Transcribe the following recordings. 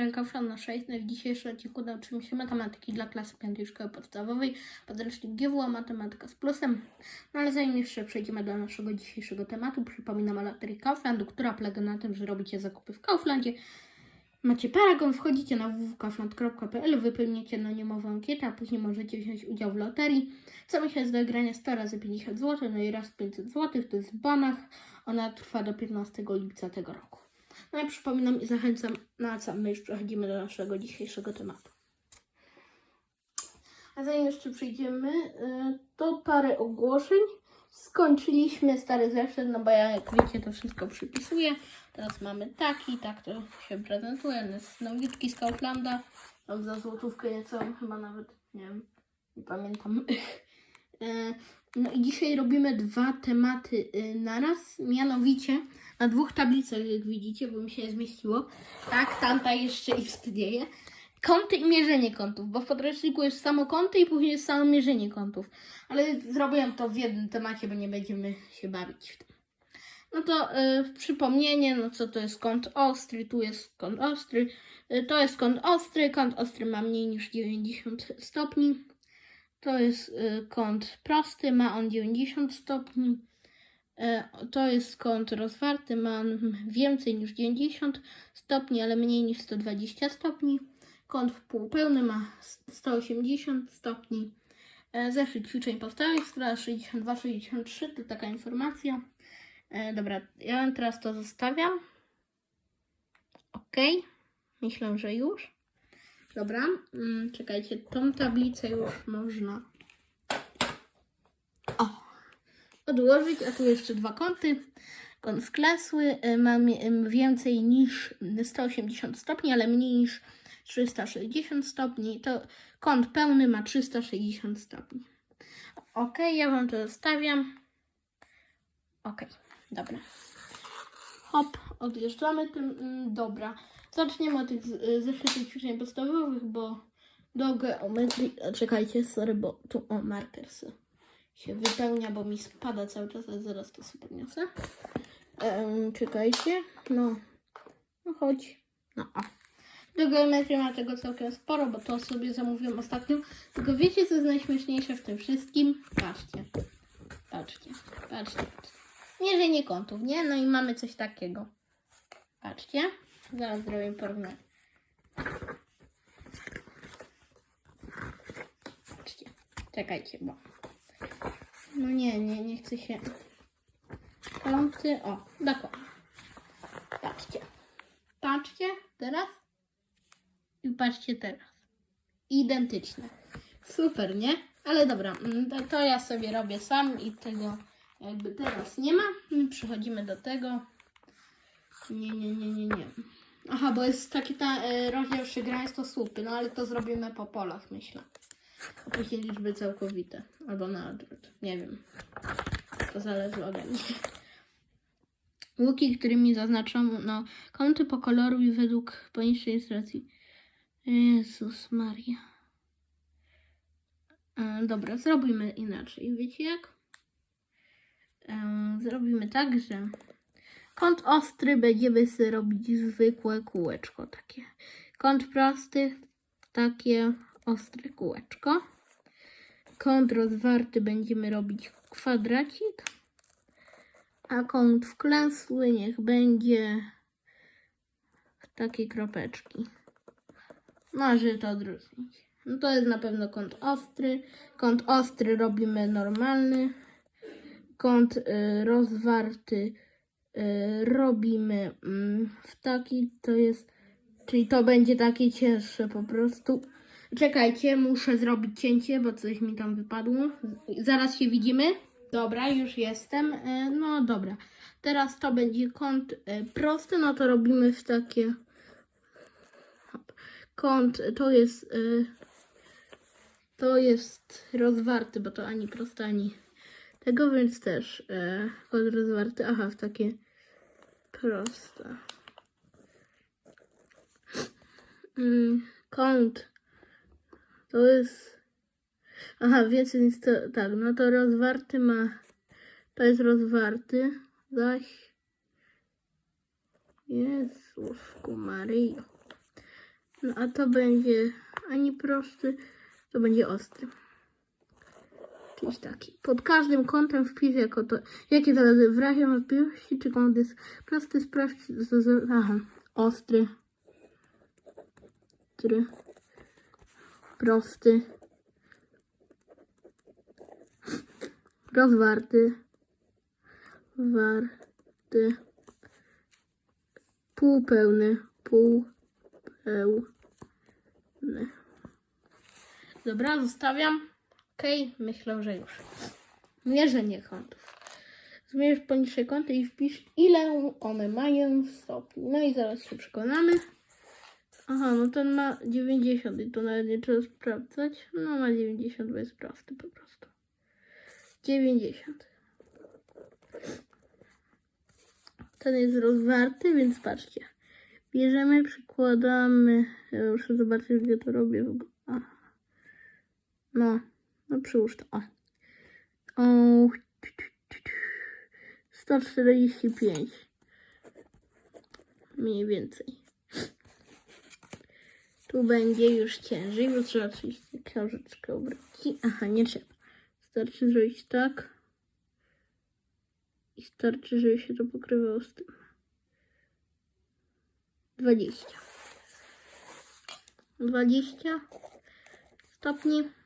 Adrian Kaufman na 6. W dzisiejszym odcinku nauczymy się matematyki dla klasy 5 szkoły podstawowej. Podręcznik GWA Matematyka z plusem. No ale zanim jeszcze przejdziemy do naszego dzisiejszego tematu, przypominam o loterii Kauflandu, która polega na tym, że robicie zakupy w Kauflandzie. Macie paragon, wchodzicie na www.kaufland.pl, wypełniacie anonimową ankietę, a później możecie wziąć udział w loterii. Co miesiąc do wygrania 100 razy 50 zł, no i raz 500 zł, to jest w banach. Ona trwa do 15 lipca tego roku. No i przypominam i zachęcam, na co my już przechodzimy do naszego dzisiejszego tematu. A zanim jeszcze przejdziemy, y, to parę ogłoszeń. Skończyliśmy stary zeszyt, no bo ja jak wiecie to wszystko przypisuję. Teraz mamy taki, tak to się prezentuje. On jest nowiutki z Kauflanda. Mam za złotówkę niecałą, chyba nawet, nie wiem, nie pamiętam. No i dzisiaj robimy dwa tematy y, naraz, mianowicie na dwóch tablicach, jak widzicie, bo mi się zmieściło. Tak, tamta jeszcze istnieje. Kąty i mierzenie kątów, bo w podręczniku jest samo kąty i później jest samo mierzenie kątów. Ale zrobiłem to w jednym temacie, bo nie będziemy się bawić w tym. No to y, przypomnienie, no co to jest kąt ostry, tu jest kąt ostry, y, to jest kąt ostry, kąt ostry ma mniej niż 90 stopni. To jest y, kąt prosty, ma on 90 stopni. E, To jest kąt rozwarty, ma on więcej niż 90 stopni, ale mniej niż 120 stopni. Kąt półpełny ma 180 stopni. E, Zeszyt ćwiczeń podstawowych, strona 62-63, to taka informacja. E, Dobra, ja teraz to zostawiam. Ok, myślę, że już. Dobra, mm, czekajcie, tą tablicę już można o, odłożyć, a tu jeszcze dwa kąty. Kąt sklasły y, ma mi- y, więcej niż 180 stopni, ale mniej niż 360 stopni. To kąt pełny ma 360 stopni. Ok, ja Wam to zostawiam. Ok, dobra. Hop, odjeżdżamy tym. mm, Dobra. Zaczniemy od tych y, zeszytów ćwiczeń podstawowych, bo do geometrii. a, Czekajcie, sorry, bo tu o marker se się wypełnia, bo mi spada cały czas, ale zaraz to sobie podniosę. Em, czekajcie. No. No chodź. No o. Do geometrii ma tego całkiem sporo, bo to sobie zamówiłam ostatnio. Tylko wiecie, co jest najśmieszniejsze w tym wszystkim? Patrzcie. Patrzcie. Patrzcie. Mierzenie kątów, nie? No i mamy coś takiego. Patrzcie. Zaraz zrobię porównanie. Czekajcie, bo... No nie, nie, nie chcę się... Kąty, o, dokładnie. Patrzcie. Patrzcie teraz. I patrzcie teraz. Identyczne. Super, nie? Ale dobra, mm, to, to ja sobie robię sam i tego jakby teraz nie ma. Przechodzimy do tego. Nie, nie, nie, nie, nie. Aha, bo jest taki ta e, rozdział szygraństwo słupy, no ale to zrobimy po polach, myślę. A później liczby całkowite. Albo na odwrót. Nie wiem. To zależy ode mnie. Łuki, którymi zaznaczam no, kąty pokoloruj według poniższej instrukcji. Jezus Maria. E, dobra, zrobimy inaczej. Wiecie jak? E, zrobimy tak, że kąt ostry będziemy sobie robić zwykłe kółeczko takie. Kąt prosty takie ostre kółeczko. Kąt rozwarty będziemy robić kwadracik. A kąt wklęsły niech będzie takie kropeczki. Może to odróżnić. No to jest na pewno kąt ostry. Kąt ostry robimy normalny. Kąt y, rozwarty robimy mm, w taki, to jest, czyli to będzie takie cięższe po prostu. Czekajcie, muszę zrobić cięcie, bo coś mi tam wypadło. Zaraz się widzimy. Dobra, już jestem. E, No dobra. Teraz to będzie kąt e, prosty, no to robimy w takie. Kąt to jest. To jest rozwarty, bo to ani prosty, ani tego, więc też kąt rozwarty. Aha, w takie proste. Mm, Kąt to jest. Aha, więcej niż to. Tak, no to rozwarty ma. To jest rozwarty, zaś. Jezusku Maryjo. No a to będzie ani prosty, to będzie ostry. Czyli taki. Pod każdym kątem wpisz jako to, jakie to razy w razie wątpliwości, czy kąt jest prosty, sprawdź, z, z, aha, ostry, ostry, prosty, rozwarty, warty, półpełny, półpełny. Dobra, zostawiam. Okej, myślę, że już. Mierzenie kątów. Zmierz poniższe kąty i wpisz, ile one mają stopni. No i zaraz się przekonamy. Aha, no ten ma 90 i to nawet nie trzeba sprawdzać. No ma 90, bo jest prosty po prostu. 90. Ten jest rozwarty, więc patrzcie. Bierzemy, przykładamy. Ja muszę zobaczyć, gdzie to robię. Aha. No, no przyłóż to. O. o. 145. Mniej więcej. Tu będzie już ciężej, bo trzeba oczywiście książeczkę obrócić. Aha, nie trzeba. Starczy zrobić tak. I starczy, żeby się to pokrywało z tym. 20. 20 stopni.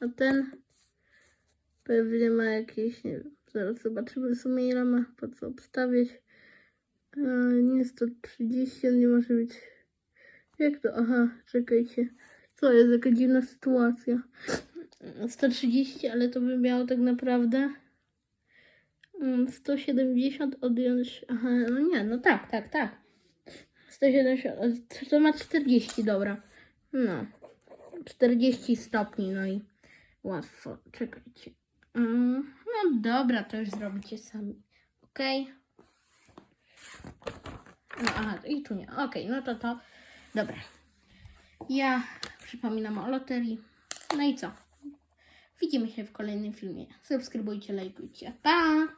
A ten pewnie ma jakieś, nie wiem, zaraz zobaczymy w sumie ile ma, po co obstawiać. E, nie 130, on nie może być. Jak to? Aha, czekajcie. Co jest jaka dziwna sytuacja. 130, ale to by miało tak naprawdę mm, 170 odjąć. Aha, no nie, no tak, tak, tak. 170, ale to ma 40, dobra. No. 40 stopni, no i łatwo. Czekajcie. Mm, No dobra, to już zrobicie sami. Ok? No aha, i tu nie. Ok, no to to. Dobra. Ja przypominam o loterii. No i co? Widzimy się w kolejnym filmie. Subskrybujcie, lajkujcie. Pa!